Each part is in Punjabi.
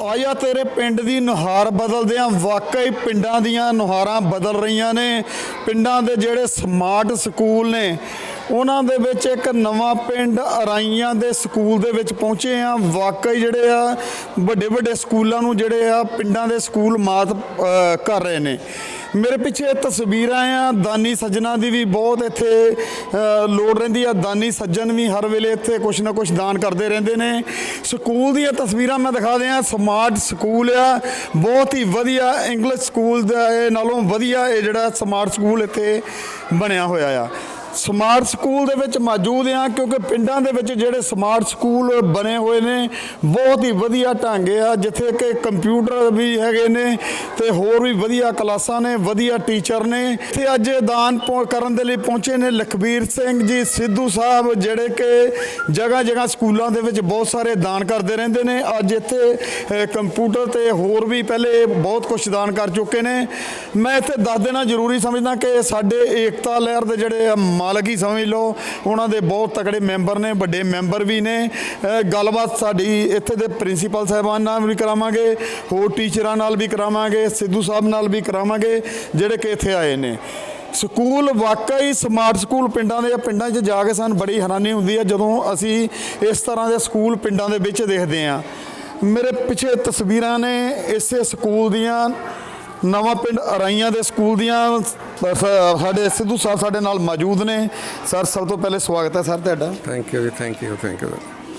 ਆਇਆ ਤੇਰੇ ਪਿੰਡ ਦੀ ਨੁਹਾਰ ਬਦਲਦੇ ਬਦਲਦਿਆਂ ਵਾਕਈ ਪਿੰਡਾਂ ਦੀਆਂ ਨੁਹਾਰਾਂ ਬਦਲ ਰਹੀਆਂ ਨੇ। ਪਿੰਡਾਂ ਦੇ ਜਿਹੜੇ ਸਮਾਰਟ ਸਕੂਲ ਨੇ, ਉਹਨਾਂ ਦੇ ਵਿੱਚ ਇੱਕ ਨਵਾਂ ਪਿੰਡ ਅਰਾਈਆਂ ਦੇ ਸਕੂਲ ਦੇ ਵਿੱਚ ਪਹੁੰਚੇ ਆ। ਵਾਕਈ ਜਿਹੜੇ ਆ ਵੱਡੇ ਵੱਡੇ ਸਕੂਲਾਂ ਨੂੰ ਜਿਹੜੇ ਆ, ਪਿੰਡਾਂ ਦੇ ਸਕੂਲ ਮਾਤ ਕਰ ਰਹੇ ਨੇ। ਮੇਰੇ ਪਿੱਛੇ ਤਸਵੀਰਾਂ ਆ, ਦਾਨੀ ਸੱਜਣਾ ਦੀ ਵੀ ਬਹੁਤ ਇੱਥੇ ਲੋੜ ਰਹਿੰਦੀ ਆ। ਦਾਨੀ ਸੱਜਣ ਵੀ ਹਰ ਵੇਲੇ ਇੱਥੇ ਕੁਛ ਨਾ ਕੁਛ ਦਾਨ ਕਰਦੇ ਰਹਿੰਦੇ ਨੇ। ਸਕੂਲ ਦੀਆਂ ਤਸਵੀਰਾਂ ਮੈਂ ਦਿਖਾ ਦਿਆਂ, ਸਮਾਰਟ ਸਕੂਲ ਆ, ਬਹੁਤ ਹੀ ਵਧੀਆ ਇੰਗਲਿਸ਼ ਸਕੂਲ ਦਾ ਇਹ ਨਾਲੋਂ ਵਧੀਆ ਇਹ ਜਿਹੜਾ ਸਮਾਰਟ ਸਕੂਲ ਇੱਥੇ ਬਣਿਆ ਹੋਇਆ ਆ। ਸਮਾਰਟ ਸਕੂਲ ਦੇ ਵਿੱਚ ਮੌਜੂਦ ਹਾਂ, ਕਿਉਂਕਿ ਪਿੰਡਾਂ ਦੇ ਵਿੱਚ ਜਿਹੜੇ ਸਮਾਰਟ ਸਕੂਲ ਬਣੇ ਹੋਏ ਨੇ, ਬਹੁਤ ਹੀ ਵਧੀਆ ਢੰਗ ਆ। ਜਿੱਥੇ ਕਿ ਕੰਪਿਊਟਰ ਵੀ ਹੈਗੇ ਨੇ ਤੇ ਹੋਰ ਵੀ ਵਧੀਆ ਕਲਾਸਾਂ ਨੇ, ਵਧੀਆ ਟੀਚਰ ਨੇ। ਇੱਥੇ ਅੱਜ ਦਾਨ ਪਹੁੰ- ਕਰਨ ਦੇ ਲਈ ਪਹੁੰਚੇ ਨੇ ਲਖਬੀਰ ਸਿੰਘ ਜੀ ਸਿੱਧੂ ਸਾਹਿਬ, ਜਿਹੜੇ ਕਿ ਜਗ੍ਹਾ ਜਗ੍ਹਾ ਸਕੂਲਾਂ ਦੇ ਵਿੱਚ ਬਹੁਤ ਸਾਰੇ ਦਾਨ ਕਰਦੇ ਰਹਿੰਦੇ ਨੇ। ਅੱਜ ਇੱਥੇ ਕੰਪਿਊਟਰ ਤੇ ਹੋਰ ਵੀ ਪਹਿਲੇ ਬਹੁਤ ਕੁਝ ਦਾਨ ਕਰ ਚੁੱਕੇ ਨੇ। ਮੈਂ ਇੱਥੇ ਦੱਸ ਦੇਣਾ ਜ਼ਰੂਰੀ ਸਮਝਦਾ ਕਿ ਸਾਡੇ ਏਕਤਾ ਲਹਿਰ ਦੇ ਜਿਹੜੇ ਆ ਮਾਲਕ ਹੀ ਸਮਝ ਲਓ? ਉਹਨਾਂ ਦੇ ਬਹੁਤ ਤਕੜੇ ਮੈਂਬਰ ਨੇ, ਵੱਡੇ ਮੈਂਬਰ ਵੀ ਨੇ। ਗੱਲਬਾਤ ਸਾਡੀ ਇੱਥੇ ਦੇ ਪ੍ਰਿੰਸੀਪਲ ਸਾਹਿਬਾਨ ਨਾਲ ਵੀ ਕਰਾਵਾਂਗੇ, ਹੋਰ ਟੀਚਰਾਂ ਨਾਲ ਵੀ ਕਰਾਵਾਂਗੇ, ਸਿੱਧੂ ਸਾਹਿਬ ਨਾਲ ਵੀ ਕਰਾਵਾਂਗੇ, ਜਿਹੜੇ ਕਿ ਇੱਥੇ ਆਏ ਨੇ। ਸਕੂਲ ਵਾਕਈ ਸਮਾਰਟ ਸਕੂਲ ਪਿੰਡਾਂ ਦੇ ਪਿੰਡਾਂ 'ਚ ਜਾ ਕੇ ਸਾਨੂੰ ਬੜੀ ਹੈਰਾਨੀ ਹੁੰਦੀ ਹੈ ਜਦੋਂ ਅਸੀਂ ਇਸ ਤਰ੍ਹਾਂ ਦੇ ਸਕੂਲ ਪਿੰਡਾਂ ਦੇ ਵਿੱਚ ਦੇਖਦੇ ਹਾਂ ਮੇਰੇ ਪਿੱਛੇ ਤਸਵੀਰਾਂ ਨੇ ਇਸੇ ਸਕੂਲ ਦੀਆਂ ਨਵਾਂ ਪਿੰਡ ਅਰਾਈਆਂ ਦੇ ਸਕੂਲ ਦੀਆਂ ਸਾਡੇ ਸਿੱਧੂ ਸਾਹਿਬ ਸਾਡੇ ਨਾਲ ਮੌਜੂਦ ਨੇ। ਸਰ ਸਭ ਤੋਂ ਪਹਿਲੇ ਸਵਾਗਤ ਹੈ ਸਰ ਤੁਹਾਡਾ। ਥੈਂਕ ਯੂ ਜੀ thank you thank you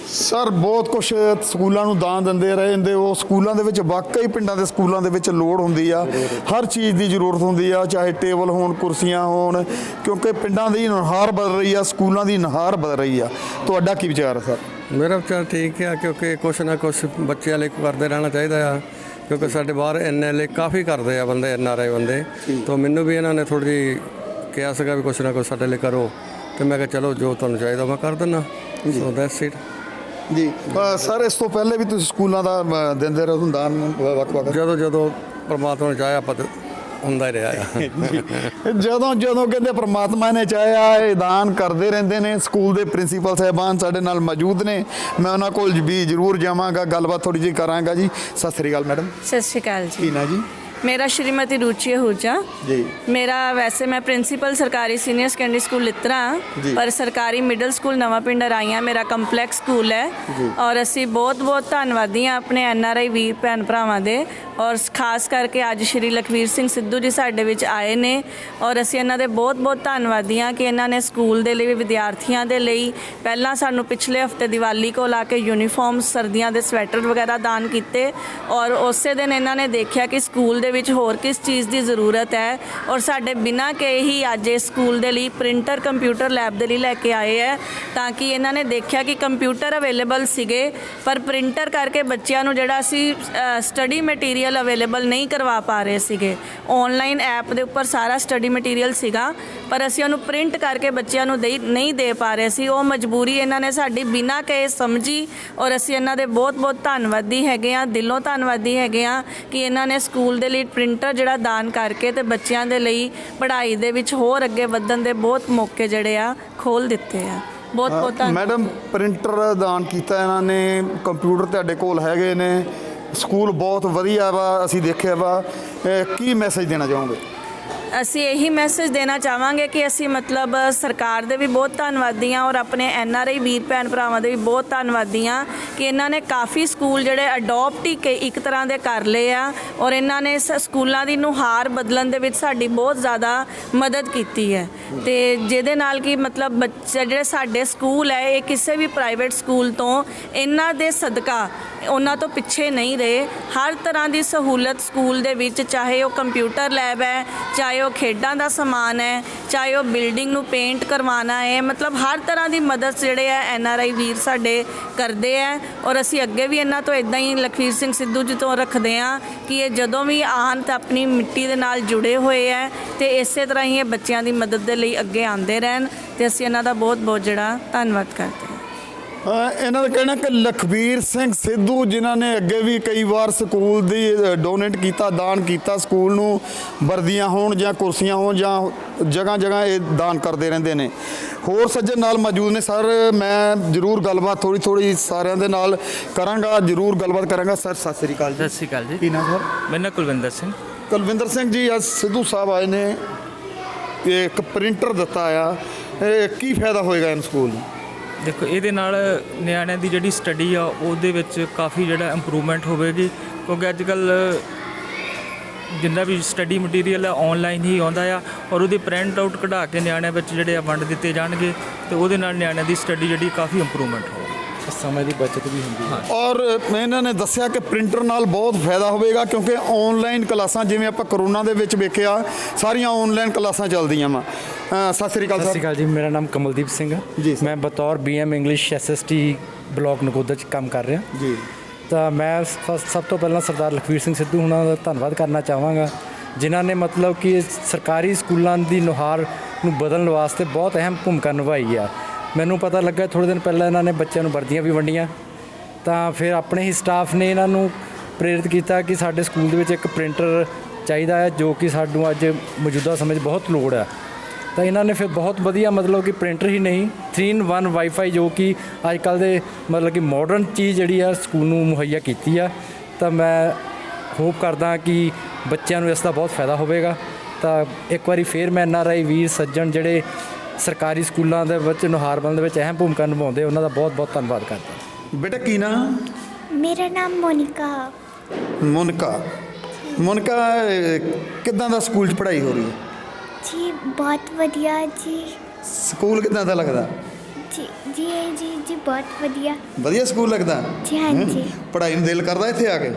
sir ਬਹੁਤ ਕੁਝ ਸਕੂਲਾਂ ਨੂੰ ਦਾਨ ਦਿੰਦੇ ਰਹੇ ਹੁੰਦੇ ਉਹ ਸਕੂਲਾਂ ਦੇ ਵਿੱਚ ਵਾਕਈ ਪਿੰਡਾਂ ਦੇ ਸਕੂਲਾਂ ਦੇ ਵਿੱਚ ਲੋੜ ਹੁੰਦੀ ਆ। ਹਰ ਚੀਜ਼ ਦੀ ਜ਼ਰੂਰਤ ਹੁੰਦੀ ਆ ਚਾਹੇ ਟੇਬਲ ਹੋਣ ਕੁਰਸੀਆਂ ਹੋਣ ਕਿਉਂਕਿ ਪਿੰਡਾਂ ਦੀ ਨੁਹਾਰ ਬਦਲ ਰਹੀ ਆ ਸਕੂਲਾਂ ਦੀ ਨੁਹਾਰ ਬਦਲ ਰਹੀ ਆ। ਤੁਹਾਡਾ ਕੀ ਵਿਚਾਰ ਹੈ ਸਰ? ਮੇਰਾ ਵਿਚਾਰ ਠੀਕ ਹੈ ਕਿਉਂਕਿ ਕੁਛ ਨਾ ਕੁਛ ਬੱਚਿਆਂ ਲਈ ਕਰਦੇ ਰਹਿਣਾ ਚਾਹੀਦਾ ਆ। ਕਿਉਂਕਿ ਸਾਡੇ ਬਾਹਰ ਐਨਐਲਏ ਕਾਫੀ ਕਰਦੇ ਆ ਬੰਦੇ ਐਨਆਰਆਈ ਬੰਦੇ। ਤਾਂ ਮੈਨੂੰ ਵੀ ਇਹਨਾਂ ਨੇ ਥੋੜੀ ਕਿਹਾ ਸੀਗਾ ਵੀ ਕੁਛ ਨਾ ਕੁਛ ਸਾਡੇ ਲਈ ਕਰੋ। ਤੇ ਮੈਂ ਕਿਹਾ ਚਲੋ ਜੋ ਤੁਹਾਨੂੰ ਚਾਹੀਦਾ ਮੈਂ ਕਰ ਦਿੰਦਾ। ਸੋ ਦੈਟਸ ਇਟ ਜੀ। ਸਰ ਇਸ ਤੋਂ ਪਹਿਲੇ ਵੀ ਤੁਸੀਂ ਸਕੂਲਾਂ ਦਾ ਦਿੰਦੇ ਰਹੇ ਹੋ ਦਾਨ ਵੱਖ ਵੱਖ ਜਦੋਂ ਜਦੋਂ ਪਰਮਾਤਮਾ ਨੇ ਚਾਹਿਆ ਆਪਾਂ ਹੁੰਦਾ ਰਿਹਾ। ਆ ਜਦੋਂ ਜਦੋਂ ਕਹਿੰਦੇ ਪ੍ਰਮਾਤਮਾ ਨੇ ਚਾਹਿਆ ਇਹ ਦਾਨ ਕਰਦੇ ਰਹਿੰਦੇ ਨੇ। ਸਕੂਲ ਦੇ ਪ੍ਰਿੰਸੀਪਲ ਸਾਹਿਬਾਨ ਸਾਡੇ ਨਾਲ ਮੌਜੂਦ ਨੇ। ਮੈਂ ਉਹਨਾਂ ਕੋਲ ਵੀ ਜ਼ਰੂਰ ਜਾਵਾਂਗਾ ਗੱਲਬਾਤ ਥੋੜੀ ਜਿਹੀ ਕਰਾਂਗਾ ਜੀ। ਸਤਿ ਸ੍ਰੀ ਅਕਾਲ ਮੈਡਮ। ਸਤਿ ਸ਼੍ਰੀ ਅਕਾਲ ਜੀ। ਕੀ ਨਾ ਜੀ? ਮੇਰਾ ਸ਼੍ਰੀਮਤੀ ਰੁਚੀ ਹੂਜਾ। ਜੀ। ਮੇਰਾ ਵੈਸੇ ਮੈਂ ਪ੍ਰਿੰਸੀਪਲ ਸਰਕਾਰੀ ਸੀਨੀਅਰ ਸੈਕੰਡਰੀ ਸਕੂਲ ਲਿੱਤਰਾ। ਹਾਂ, ਜੀ। ਪਰ ਸਰਕਾਰੀ ਮਿਡਲ ਸਕੂਲ ਨਵਾਂ ਪਿੰਡ ਰਾਈਆਂ ਮੇਰਾ ਕੰਪਲੈਕਸ ਸਕੂਲ ਹੈ। ਔਰ ਅਸੀਂ ਬਹੁਤ ਬਹੁਤ ਧੰਨਵਾਦੀ ਹਾਂ ਆਪਣੇ ਐਨ ਆਰ ਆਈ ਵੀਰ ਭੈਣ ਭਰਾਵਾਂ ਦੇ। ਔਰ ਖਾਸ ਕਰਕੇ ਅੱਜ ਸ਼੍ਰੀ ਲਖਵੀਰ ਸਿੰਘ ਸਿੱਧੂ ਜੀ ਸਾਡੇ ਵਿੱਚ ਆਏ ਨੇ। ਔਰ ਅਸੀਂ ਇਹਨਾਂ ਦੇ ਬਹੁਤ ਬਹੁਤ ਧੰਨਵਾਦੀ ਹਾਂ ਕਿ ਇਹਨਾਂ ਨੇ ਸਕੂਲ ਦੇ ਲਈ ਵਿਦਿਆਰਥੀਆਂ ਦੇ ਲਈ ਪਹਿਲਾਂ ਸਾਨੂੰ ਪਿਛਲੇ ਹਫ਼ਤੇ ਦੀਵਾਲੀ ਕੋਲ ਆ ਕੇ ਯੂਨੀਫਾਰਮ ਸਰਦੀਆਂ ਦੇ ਸਵੈਟਰ ਵਗੈਰਾ ਦਾਨ ਕੀਤੇ। ਔਰ ਉਸੇ ਦਿਨ ਇਹਨਾਂ ਨੇ ਦੇਖਿਆ ਕਿ ਸਕੂਲ ਦੇ ਵਿੱਚ ਹੋਰ ਕਿਸ ਚੀਜ਼ ਦੀ ਜ਼ਰੂਰਤ ਹੈ? ਔਰ ਸਾਡੇ ਬਿਨਾਂ ਕਹੇ ਹੀ ਅੱਜ ਇਸ ਸਕੂਲ ਦੇ ਲਈ ਪ੍ਰਿੰਟਰ ਕੰਪਿਊਟਰ ਲੈਬ ਦੇ ਲਈ ਲੈ ਕੇ ਆਏ ਹੈ ਤਾਂ ਕਿ ਇਹਨਾਂ ਨੇ ਦੇਖਿਆ ਕਿ ਕੰਪਿਊਟਰ ਅਵੇਲੇਬਲ ਸੀਗੇ, ਪਰ ਪ੍ਰਿੰਟਰ ਕਰਕੇ ਬੱਚਿਆਂ ਨੂੰ ਜਿਹੜਾ ਸੀ ਸਟੱਡੀ ਮਟੀਰੀਅਲ ਅਵੇਲੇਬਲ ਨਹੀਂ ਕਰਵਾ ਪਾ ਰਹੇ ਸੀਗੇ। ਆਨਲਾਈਨ ਐਪ ਦੇ ਉੱਪਰ ਸਾਰਾ ਸਟੱਡੀ ਮਟੀਰੀਅਲ ਸੀਗਾ, ਪਰ ਅਸੀਂ ਉਹਨੂੰ ਪ੍ਰਿੰਟ ਕਰਕੇ ਬੱਚਿਆਂ ਨੂੰ ਦੇ ਨਹੀਂ ਦੇ ਪਾ ਰਹੇ ਸੀ। ਉਹ ਮਜਬੂਰੀ ਇਹਨਾਂ ਨੇ ਸਾਡੀ ਬਿਨਾਂ ਕਹੇ ਸਮਝੀ ਔਰ ਅਸੀਂ ਇਹਨਾਂ ਦੇ ਬਹੁਤ ਬਹੁਤ ਧੰਨਵਾਦੀ ਹੈਗੇ ਆ ਦਿਲੋਂ ਧੰਨਵਾਦੀ ਹੈਗੇ ਆ ਕਿ ਇਹਨਾਂ ਨੇ ਸਕੂਲ ਦੇ ਲਈ ਪ੍ਰਿੰਟਰ ਜਿਹੜਾ ਦਾਨ ਕਰਕੇ ਤੇ ਬੱਚਿਆਂ ਦੇ ਲਈ ਪੜ੍ਹਾਈ ਦੇ ਵਿੱਚ ਹੋਰ ਅੱਗੇ ਵਧਣ ਦੇ ਬਹੁਤ ਮੌਕੇ ਜਿਹੜੇ ਆ ਖੋਲ ਦਿੱਤੇ ਆ। ਬਹੁਤ ਬਹੁਤ ਧੰਨਵਾਦ। ਮੈਡਮ ਪ੍ਰਿੰਟਰ ਦਾਨ ਕੀਤਾ ਇਹਨਾਂ ਨੇ ਕੰਪਿਊਟਰ ਤੁਹਾਡੇ ਕੋਲ ਹੈਗੇ ਨੇ ਸਕੂਲ ਬਹੁਤ ਵਧੀਆ ਵਾ ਅਸੀਂ ਦੇਖਿਆ ਵਾ। ਕੀ ਮੈਸੇਜ ਦੇਣਾ ਚਾਹੋਗੇ? ਅਸੀਂ ਇਹੀ ਮੈਸੇਜ ਦੇਣਾ ਚਾਹਾਂਗੇ ਕਿ ਅਸੀਂ ਮਤਲਬ ਸਰਕਾਰ ਦੇ ਵੀ ਬਹੁਤ ਧੰਨਵਾਦੀ ਹਾਂ ਔਰ ਆਪਣੇ ਐਨ ਆਰ ਆਈ ਵੀਰ ਭੈਣ ਭਰਾਵਾਂ ਦੇ ਵੀ ਬਹੁਤ ਧੰਨਵਾਦੀ ਹਾਂ ਕਿ ਇਹਨਾਂ ਨੇ ਕਾਫੀ ਸਕੂਲ ਜਿਹੜੇ ਅਡਾਪਟ ਹੀ ਕਿ- ਇੱਕ ਤਰ੍ਹਾਂ ਦੇ ਕਰ ਲਏ ਆ ਔਰ ਇਹਨਾਂ ਨੇ ਸ- ਸਕੂਲਾਂ ਦੀ ਨੁਹਾਰ ਬਦਲਣ ਦੇ ਵਿੱਚ ਸਾਡੀ ਬਹੁਤ ਜ਼ਿਆਦਾ ਮਦਦ ਕੀਤੀ ਹੈ। ਤੇ ਜਿਹਦੇ ਨਾਲ ਕਿ ਮਤਲਬ ਬੱਚਾ, ਜਿਹੜੇ ਸਾਡੇ ਸਕੂਲ ਹੈ, ਇਹ ਕਿਸੇ ਵੀ ਪ੍ਰਾਈਵੇਟ ਸਕੂਲ ਤੋਂ ਇਹਨਾਂ ਦੇ ਸਦਕਾ ਉਹਨਾਂ ਤੋਂ ਪਿੱਛੇ ਨਹੀਂ ਰਹੇ। ਹਰ ਤਰ੍ਹਾਂ ਦੀ ਸਹੂਲਤ ਸਕੂਲ ਦੇ ਵਿੱਚ, ਚਾਹੇ ਉਹ ਕੰਪਿਊਟਰ ਲੈਬ ਹੈ, ਚਾਹੇ ਉਹ ਖੇਡਾਂ ਦਾ ਸਮਾਨ ਹੈ ਚਾਹੇ ਉਹ ਬਿਲਡਿੰਗ ਨੂੰ ਪੇਂਟ ਕਰਵਾਉਣਾ ਹੈ, ਮਤਲਬ ਹਰ ਤਰ੍ਹਾਂ ਦੀ ਮਦਦ ਜਿਹੜੇ ਆ ਐਨ ਆਰ ਆਈ ਵੀਰ ਸਾਡੇ ਕਰਦੇ ਆ। ਔਰ ਅਸੀਂ ਅੱਗੇ ਵੀ ਇਹਨਾਂ ਤੋਂ ਇਦਾਂ ਹੀ ਲਖਵੀਰ ਸਿੰਘ ਸਿੱਧੂ ਜੀ ਤੋਂ ਰੱਖਦੇ ਆ ਕਿ ਇਹ ਜਦੋਂ ਵੀ ਆਉਣ ਤਾਂ ਆਪਣੀ ਮਿੱਟੀ ਦੇ ਨਾਲ ਜੁੜੇ ਹੋਏ ਆ, ਤੇ ਇਸੇ ਤਰ੍ਹਾਂ ਹੀ ਇਹ ਬੱਚਿਆਂ ਦੀ ਮਦਦ ਦੇ ਲਈ ਅੱਗੇ ਆਉਂਦੇ ਰਹਿਣ। ਤੇ ਅਸੀਂ ਇਹਨਾਂ ਦਾ ਬਹੁਤ ਬਹੁਤ ਜਿਹੜਾ ਧੰਨਵਾਦ ਕਰਦੇ ਇਹਨਾਂ ਦਾ ਕਹਿਣਾ ਕਿ ਲਖਬੀਰ ਸਿੰਘ ਸਿੱਧੂ ਜਿਨ੍ਹਾਂ ਨੇ ਅੱਗੇ ਵੀ ਕਈ ਵਾਰ ਸਕੂਲ ਦੀ ਡੋਨੇਟ ਕੀਤਾ ਦਾਨ ਕੀਤਾ ਸਕੂਲ ਨੂੰ ਵਰਦੀਆਂ ਹੋਣ ਜਾਂ ਕੁਰਸੀਆਂ ਹੋਣ ਜਾਂ ਜਗ੍ਹਾ ਜਗ੍ਹਾ ਇਹ ਦਾਨ ਕਰਦੇ ਰਹਿੰਦੇ ਨੇ। ਹੋਰ ਸੱਜਣ ਨਾਲ ਮੌਜੂਦ ਨੇ। ਸਰ ਮੈਂ ਜ਼ਰੂਰ ਗੱਲਬਾਤ ਥੋੜੀ ਥੋੜੀ ਸਾਰਿਆਂ ਦੇ ਨਾਲ ਕਰਾਂਗਾ ਜ਼ਰੂਰ ਗੱਲਬਾਤ ਕਰਾਂਗਾ। ਸਰ ਸਤਿ ਸ੍ਰੀ ਅਕਾਲ ਜੀ। ਸਤਿ ਸ਼੍ਰੀ ਅਕਾਲ ਜੀ। ਕੀ ਨਾਮ ਸਰ? ਮੇਰਾ ਕੁਲਵਿੰਦਰ ਸਿੰਘ। ਕੁਲਵਿੰਦਰ ਸਿੰਘ ਜੀ ਅੱਜ ਸਿੱਧੂ ਸਾਹਿਬ ਆਏ ਨੇ ਇਹ ਇੱਕ ਪ੍ਰਿੰਟਰ ਦਿੱਤਾ ਆ। ਇਹ ਕੀ ਫਾਇਦਾ ਹੋਏਗਾ ਇਹਨੂੰ ਸਕੂਲ ਨੂੰ? ਦੇਖੋ, ਇਹਦੇ ਨਾਲ ਨਿਆਣਿਆਂ ਦੀ ਜਿਹੜੀ ਸਟੱਡੀ ਆ, ਉਹਦੇ ਵਿੱਚ ਕਾਫੀ ਜਿਹੜਾ ਇੰਪਰੂਵਮੈਂਟ ਹੋਵੇਗੀ। ਕਿਉਂਕਿ ਅੱਜ ਕੱਲ ਜਿੰਨਾ ਵੀ ਸਟੱਡੀ ਮਟੀਰੀਅਲ ਆ ਆਨਲਾਈਨ ਹੀ ਆਉਂਦਾ ਆ ਔਰ ਉਹਦੀ ਪ੍ਰਿੰਟ ਆਊਟ ਕਢਾ ਕੇ ਨਿਆਣਿਆਂ ਵਿੱਚ ਜਿਹੜੇ ਆ ਵੰਡ ਦਿੱਤੇ ਜਾਣਗੇ ਤੇ ਉਹਦੇ ਨਾਲ ਨਿਆਣਿਆਂ ਦੀ ਸਟੱਡੀ ਜਿਹੜੀ ਕਾਫੀ ਇੰਪਰੂਵਮੈਂਟ ਹੋਵੇਗੀ। ਸਮੇਂ ਦੀ ਬਚਤ ਵੀ ਹੁੰਦੀ ਹੈ। ਔਰ ਇਹਨਾਂ ਨੇ ਦੱਸਿਆ ਕਿ ਪ੍ਰਿੰਟਰ ਨਾਲ ਬਹੁਤ ਫਾਇਦਾ ਹੋਵੇਗਾ ਕਿਉਂਕਿ ਆਨਲਾਈਨ ਕਲਾਸਾਂ ਜਿਵੇਂ ਆਪਾਂ ਕਰੋਨਾ ਦੇ ਵਿੱਚ ਵੇਖਿਆ ਸਾਰੀਆਂ ਆਨਲਾਈਨ ਕਲਾਸਾਂ ਚੱਲਦੀਆਂ ਵਾ। ਸਤਿ ਸ੍ਰੀ ਅਕਾਲ ਸਤਿ ਸ਼੍ਰੀ। ਅਕਾਲ ਜੀ ਮੇਰਾ ਨਾਮ ਕਮਲਦੀਪ ਸਿੰਘ ਹੈ। ਮੈਂ ਬਤੌਰ BM English SST block Nakodar ਚ ਕੰਮ ਕਰ ਰਿਹਾ। ਜੀ। ਤਾਂ ਮੈਂ ਸਭ ਤੋਂ ਪਹਿਲਾਂ ਸਰਦਾਰ ਲਖਵੀਰ ਸਿੰਘ ਸਿੱਧੂ ਹੁਣਾਂ ਦਾ ਧੰਨਵਾਦ ਕਰਨਾ ਚਾਹਾਂਗਾ ਜਿਨ੍ਹਾਂ ਨੇ ਮਤਲਬ ਕਿ ਸਰਕਾਰੀ ਸਕੂਲਾਂ ਦੀ ਨੁਹਾਰ ਨੂੰ ਬਦਲਣ ਵਾਸਤੇ ਬਹੁਤ ਅਹਿਮ ਭੂਮਿਕਾ ਨਿਭਾਈ ਆ। ਮੈਨੂੰ ਪਤਾ ਲੱਗਾ ਥੋੜੇ ਦਿਨ ਪਹਿਲਾਂ ਇਹਨਾਂ ਨੇ ਬੱਚਿਆਂ ਨੂੰ ਵਰਦੀਆਂ ਵੀ ਵੰਡੀਆਂ। ਤਾਂ ਫਿਰ ਆਪਣੇ ਹੀ ਸਟਾਫ ਨੇ ਇਹਨਾਂ ਨੂੰ ਪ੍ਰੇਰਿਤ ਕੀਤਾ ਕਿ ਸਾਡੇ ਸਕੂਲ ਦੇ ਵਿੱਚ ਇੱਕ ਪ੍ਰਿੰਟਰ ਚਾਹੀਦਾ ਹੈ, ਜੋ ਕਿ ਸਾਨੂੰ ਅੱਜ ਮੌਜੂਦਾ ਸਮੇਂ 'ਚ ਬਹੁਤ ਲੋੜ ਹੈ। ਤਾਂ ਇਹਨਾਂ ਨੇ ਫਿਰ ਬਹੁਤ ਵਧੀਆ ਮਤਲਬ ਕਿ ਪ੍ਰਿੰਟਰ ਹੀ ਨਹੀਂ 3 ਇਨ 1 ਵਾਈਫਾਈ ਜੋ ਕਿ ਅੱਜ ਕੱਲ ਦੇ ਮਤਲਬ ਕਿ ਮਾਡਰਨ ਚੀਜ਼ ਜਿਹੜੀ ਆ ਸਕੂਲ ਨੂੰ ਮੁਹੱਈਆ ਕੀਤੀ ਆ। ਤਾਂ ਮੈਂ ਹੋਪ ਕਰਦਾ ਕਿ ਬੱਚਿਆਂ ਨੂੰ ਇਸ ਦਾ ਬਹੁਤ ਫਾਇਦਾ ਹੋਵੇਗਾ। ਤਾਂ ਇੱਕ ਵਾਰੀ ਫੇਰ ਮੈਂ ਐਨਆਰਆਈ ਵੀਰ, ਸੱਜਣ ਜਿਹੜੇ ਸਰਕਾਰੀ ਸਕੂਲਾਂ ਦੇ ਵਿੱਚ ਨੁਹਾਰ ਬਣਨ ਦੇ ਵਿੱਚ ਅਹਿਮ ਭੂਮਿਕਾ ਨਿਭਾਉਂਦੇ ਉਹਨਾਂ ਦਾ ਬਹੁਤ ਬਹੁਤ ਧੰਨਵਾਦ ਕਰਦਾ ਬੇਟਾ ਕੀ ਨਾਮ ਮੇਰਾ ਨਾਮ ਮੋਨਿਕਾ। ਮੁਨਕਾ। ਮੁਨਕਾ ਇਹ ਕਿੱਦਾਂ ਦਾ ਸਕੂਲ 'ਚ ਪੜ੍ਹਾਈ ਹੋ ਰਹੀ ਹੈ? ਜੀ ਬਹੁਤ ਵਧੀਆ ਜੀ। ਸਕੂਲ ਕਿੱਦਾਂ ਦਾ ਲੱਗਦਾ? ਜੀ ਜੀ ਜੀ ਜੀ ਬਹੁਤ ਵਧੀਆ। ਵਧੀਆ ਸਕੂਲ ਲੱਗਦਾ? ਜੀ ਹਾਂਜੀ ਪੜ੍ਹਾਈ ਨੂੰ ਦਿਲ ਕਰਦਾ ਇੱਥੇ ਆ ਕੇ?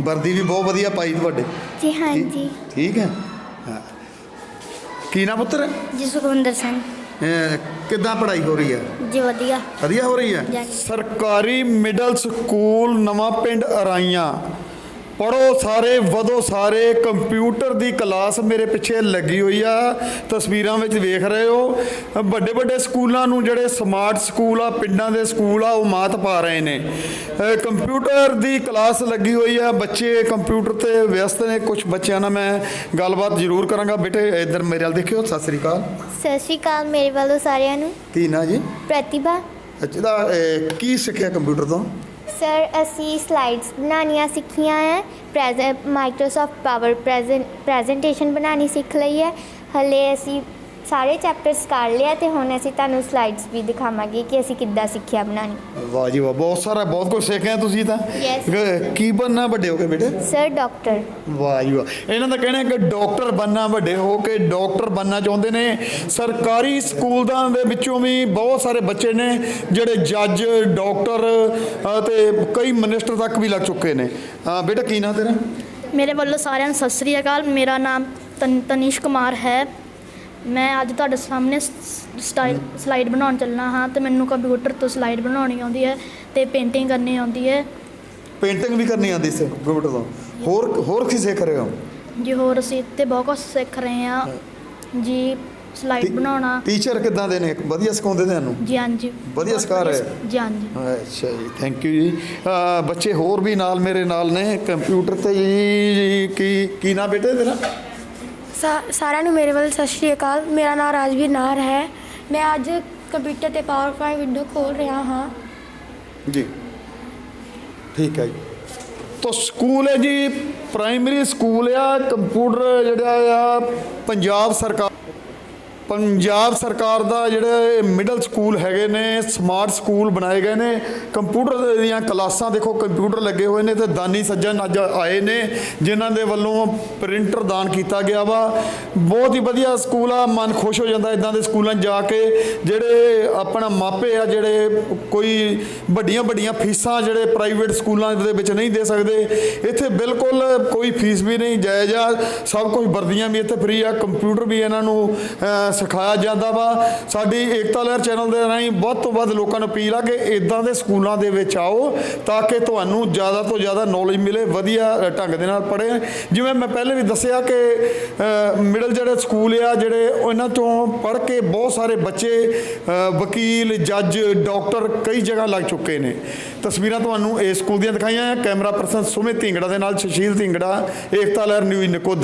ਵਰਦੀ ਵੀ ਬਹੁਤ ਵਧੀਆ ਪਾਈ ਤੁਹਾਡੇ। ਜੀ ਹਾਂਜੀ ਠੀਕ ਹੈ? ਹਾਂ। ਕੀ ਨਾ ਪੁੱਤਰ? ਜੀ ਸੁਖਵਿੰਦਰ ਸਿੰਘ। ਇਹ ਕਿੱਦਾਂ ਪੜ੍ਹਾਈ ਹੋ ਰਹੀ ਹੈ? ਜੀ ਵਧੀਆ। ਵਧੀਆ ਹੋ ਰਹੀ ਹੈ। ਸਰਕਾਰੀ ਮਿਡਲ ਸਕੂਲ ਨਵਾਂ ਪਿੰਡ ਅਰਾਈਆਂ। ਪੜੋ ਸਾਰੇ ਵਧੋ ਸਾਰੇ ਕੰਪਿਊਟਰ ਦੀ ਕਲਾਸ ਮੇਰੇ ਪਿੱਛੇ ਲੱਗੀ ਹੋਈ ਆ। ਤਸਵੀਰਾਂ ਵਿੱਚ ਵੇਖ ਰਹੇ ਹੋ। ਵੱਡੇ ਵੱਡੇ ਸਕੂਲਾਂ ਨੂੰ ਜਿਹੜੇ ਸਮਾਰਟ ਸਕੂਲ ਆ ਪਿੰਡਾਂ ਦੇ ਸਕੂਲ ਆ ਉਹ ਮਾਤ ਪਾ ਰਹੇ ਨੇ। ਕੰਪਿਊਟਰ ਦੀ ਕਲਾਸ ਲੱਗੀ ਹੋਈ ਆ। ਬੱਚੇ ਕੰਪਿਊਟਰ ਤੇ ਵਿਅਸਤ ਨੇ। ਕੁਝ ਬੱਚਿਆਂ ਨਾਲ ਮੈਂ ਗੱਲਬਾਤ ਜ਼ਰੂਰ ਕਰਾਂਗਾ। ਬੇਟੇ ਇੱਧਰ ਮੇਰੇ ਵੱਲ ਦੇਖਿਓ। ਸਤਿ ਸ੍ਰੀ ਅਕਾਲ। ਸਤਿ ਸ਼੍ਰੀ ਅਕਾਲ ਮੇਰੇ ਵੱਲੋਂ ਸਾਰਿਆਂ ਨੂੰ। ਕੀ ਨਾਂ ਜੀ? ਪ੍ਰਤਿਭਾ। ਅੱਛਾ ਕੀ ਸਿੱਖਿਆ ਕੰਪਿਊਟਰ ਤੋਂ? ਸਰ ਅਸੀਂ ਸਲਾਈਡਸ ਬਣਾਉਣੀਆਂ ਸਿੱਖੀਆਂ ਹੈ present Microsoft power present presentation ਬਣਾਉਣੀ ਸਿੱਖ ਲਈ ਹੈ ਹਲੇ ਅਸੀਂ ਸਾਰੇ ਚੈਪਟਰਸ ਕਰ ਲਿਆ ਤੇ ਹੁਣ ਅਸੀਂ ਤੁਹਾਨੂੰ ਸਲਾਈਡਸ ਵੀ ਦਿਖਾਵਾਂਗੇ ਕਿ ਅਸੀਂ ਕਿੱਦਾਂ ਸਿੱਖਿਆ ਬਣਾਉਣੀ। ਵਾਹ ਜੀ ਵਾਹ ਬਹੁਤ ਸਾਰਾ ਬਹੁਤ ਕੁਝ ਸਿੱਖਿਆ ਤੁਸੀਂ ਤਾਂ। Yes. ਕ- ਕੀ ਬਣਨਾ ਵੱਡੇ ਹੋ ਕੇ ਬੇਟੇ? ਸਰ ਡਾਕਟਰ ਵਾਹ ਜੀ ਵਾਹ। ਇਹਨਾਂ ਦਾ ਕਹਿਣਾ ਹੈ ਕਿ ਡਾਕਟਰ ਬਣਨਾ ਵੱਡੇ ਹੋ ਕੇ ਡਾਕਟਰ ਬਣਨਾ ਚਾਹੁੰਦੇ ਨੇ। ਸਰਕਾਰੀ ਸਕੂਲਾਂ ਦੇ ਵਿੱਚੋਂ ਵੀ ਬਹੁਤ ਸਾਰੇ ਬੱਚੇ ਨੇ ਜਿਹੜੇ ਜੱਜ ਡਾਕਟਰ ਅ, ਤੇ ਕਈ ਮਿਨਿਸਟਰ ਤੱਕ ਵੀ ਲੱਗ ਚੁੱਕੇ ਨੇ। ਅ, ਬੇਟਾ ਕੀ ਨਾਂ ਤੇਰਾ? ਮੇਰੇ ਵੱਲੋਂ ਸਾਰਿਆਂ ਨੂੰ ਸਤਿ ਸ੍ਰੀ ਅਕਾਲ। ਮੇਰਾ ਨਾਮ ਤਨ ਤਨੀਸ਼ ਕੁਮਾਰ ਹੈ। ਮੈਂ ਅੱਜ ਤੁਹਾਡੇ ਸਾਹਮਣੇ ਸਟਾਈਲ ਸਲਾਈਡ ਬਣਾਉਣ ਚੱਲਣਾ ਹਾਂ ਤੇ ਮੈਨੂੰ ਕੰਪਿਊਟਰ ਤੋਂ ਸਲਾਈਡ ਬਣਾਉਣੀ ਆਉਂਦੀ ਹੈ ਤੇ ਪੇਂਟਿੰਗ ਕਰਨੀ ਆਉਂਦੀ ਹੈ। ਪੇਂਟਿੰਗ ਵੀ ਕਰਨੀ ਆਉਂਦੀ ਸੀ ਕੰਪਿਊਟਰ ਤੋਂ। ਹੋਰ ਹੋਰ ਕੀ ਸਿੱਖ ਰਹੇ ਹੋ? ਜੀ ਹੋਰ ਅਸੀਂ ਤੇ ਬਹੁਤ ਕੁਝ ਸਿੱਖ ਰਹੇ ਹਾਂ। ਜੀ ਸਲਾਈਡ ਬਣਾਉਣਾ। ਟੀਚਰ ਕਿੱਦਾਂ ਦੇ ਨੇ? ਵਧੀਆ ਸਿਖਾਉਂਦੇ ਤੁਹਾਨੂੰ ਜੀ ਹਾਂਜੀ। ਵਧੀਆ ਸਿਖਾ ਰਹੇ? ਜੀ ਹਾਂਜੀ। ਅੱਛਾ ਜੀ ਥੈਂਕ ਯੂ ਜੀ। ਬੱਚੇ ਹੋਰ ਵੀ ਨਾਲ ਮੇਰੇ ਨਾਲ ਨੇ ਕੰਪਿਊਟਰ ਤੇ ਜੀ ਕੀ ਕੀ ਨਾ ਬੇਟੇ ਤੇਰਾ? ਸਾਰਿਆਂ ਨੂੰ ਮੇਰੇ ਵੱਲ ਸਤਿ ਸ਼੍ਰੀ ਅਕਾਲ। ਮੇਰਾ ਨਾਮ ਰਾਜਵੀਰ ਨਾਰ ਹੈ। ਮੈਂ ਅੱਜ ਕੰਪਿਊਟਰ ਤੇ ਪਾਵਰਪੁਆਇੰਟ ਵਿੰਡੋ ਖੋਲ ਰਿਹਾ ਹਾਂ। ਜੀ। ਠੀਕ ਹੈ ਜੀ। ਤੋ ਸਕੂਲ ਹੈ ਜੀ, ਪ੍ਰਾਇਮਰੀ ਸਕੂਲ ਆ, ਕੰਪਿਊਟਰ ਜਿਹੜਾ ਆ, ਪੰਜਾਬ ਸਰਕਾਰ ਪੰਜਾਬ ਸਰਕਾਰ ਦਾ ਜਿਹੜੇ ਮਿਡਲ ਸਕੂਲ ਹੈਗੇ ਨੇ ਸਮਾਰਟ ਸਕੂਲ ਬਣਾਏ ਗਏ ਨੇ। ਕੰਪਿਊਟਰ ਦੀਆਂ ਕਲਾਸਾਂ ਦੇਖੋ ਕੰਪਿਊਟਰ ਲੱਗੇ ਹੋਏ ਨੇ ਤੇ ਦਾਨੀ ਸੱਜਣ ਅੱਜ ਆਏ ਨੇ, ਜਿਨ੍ਹਾਂ ਦੇ ਵੱਲੋਂ ਪ੍ਰਿੰਟਰ ਦਾਨ ਕੀਤਾ ਗਿਆ ਵਾ। ਬਹੁਤ ਹੀ ਵਧੀਆ ਸਕੂਲ ਆ, ਮਨ ਖੁਸ਼ ਹੋ ਜਾਂਦਾ ਇਦਾਂ ਦੇ ਸਕੂਲਾਂ 'ਚ ਜਾ ਕੇ। ਜਿਹੜੇ ਆਪਣਾ ਮਾਪੇ ਆ, ਜਿਹੜੇ ਕੋਈ ਵੱਡੀਆਂ ਵੱਡੀਆਂ ਫੀਸਾਂ ਜਿਹੜੇ ਪ੍ਰਾਈਵੇਟ ਸਕੂਲਾਂ ਦੇ ਵਿੱਚ ਨਹੀਂ ਦੇ ਸਕਦੇ, ਇੱਥੇ ਬਿਲਕੁਲ ਕੋਈ ਫੀਸ ਵੀ ਨਹੀਂ, ਜਾਇਜ਼ ਆ ਸਭ ਕੁਝ ਵਰਦੀਆਂ ਵੀ ਇੱਥੇ ਫ੍ਰੀ ਆ ਕੰਪਿਊਟਰ ਵੀ ਇਹਨਾਂ ਨੂੰ ਸਿਖਾਇਆ ਜਾਂਦਾ ਵਾ। ਸਾਡੀ ਏਕਤਾ ਲਹਿਰ ਚੈਨਲ ਦੇ ਰਾਹੀਂ ਵੱਧ ਤੋਂ ਵੱਧ ਲੋਕਾਂ ਨੂੰ ਅਪੀਲ ਆ ਕਿ ਇਦਾਂ ਦੇ ਸਕੂਲਾਂ ਦੇ ਵਿੱਚ ਆਓ ਤਾਂ ਕਿ ਤੁਹਾਨੂੰ ਜ਼ਿਆਦਾ ਤੋਂ ਜ਼ਿਆਦਾ ਨੌਲੇਜ ਮਿਲੇ, ਵਧੀਆ ਢੰਗ ਦੇ ਨਾਲ ਪੜ੍ਹੇ। ਜਿਵੇਂ ਮੈਂ ਪਹਿਲੇ ਵੀ ਦੱਸਿਆ ਕਿ ਮਿਡਲ ਜਿਹੜੇ ਸਕੂਲ ਆ, ਜਿਹੜੇ ਉਹਨਾਂ ਤੋਂ ਪੜ੍ਹ ਕੇ ਬਹੁਤ ਸਾਰੇ ਬੱਚੇ ਵਕੀਲ ਜੱਜ ਡਾਕਟਰ ਕਈ ਜਗ੍ਹਾ ਲੱਗ ਚੁੱਕੇ ਨੇ। ਤਸਵੀਰਾਂ ਤੁਹਾਨੂੰ ਇਸ ਸਕੂਲ ਦੀਆਂ ਦਿਖਾਈਆਂ ਆ। ਕੈਮਰਾ ਪਰਸਨ ਸੁਮਿਤ ਢਿੰਗੜਾ ਦੇ ਨਾਲ ਸੁਸ਼ੀਲ ਢਿੰਗੜਾ, ਏਕਤਾ ਲਹਿਰ ਨਿਊਜ਼ ਨਕੋਦਰ।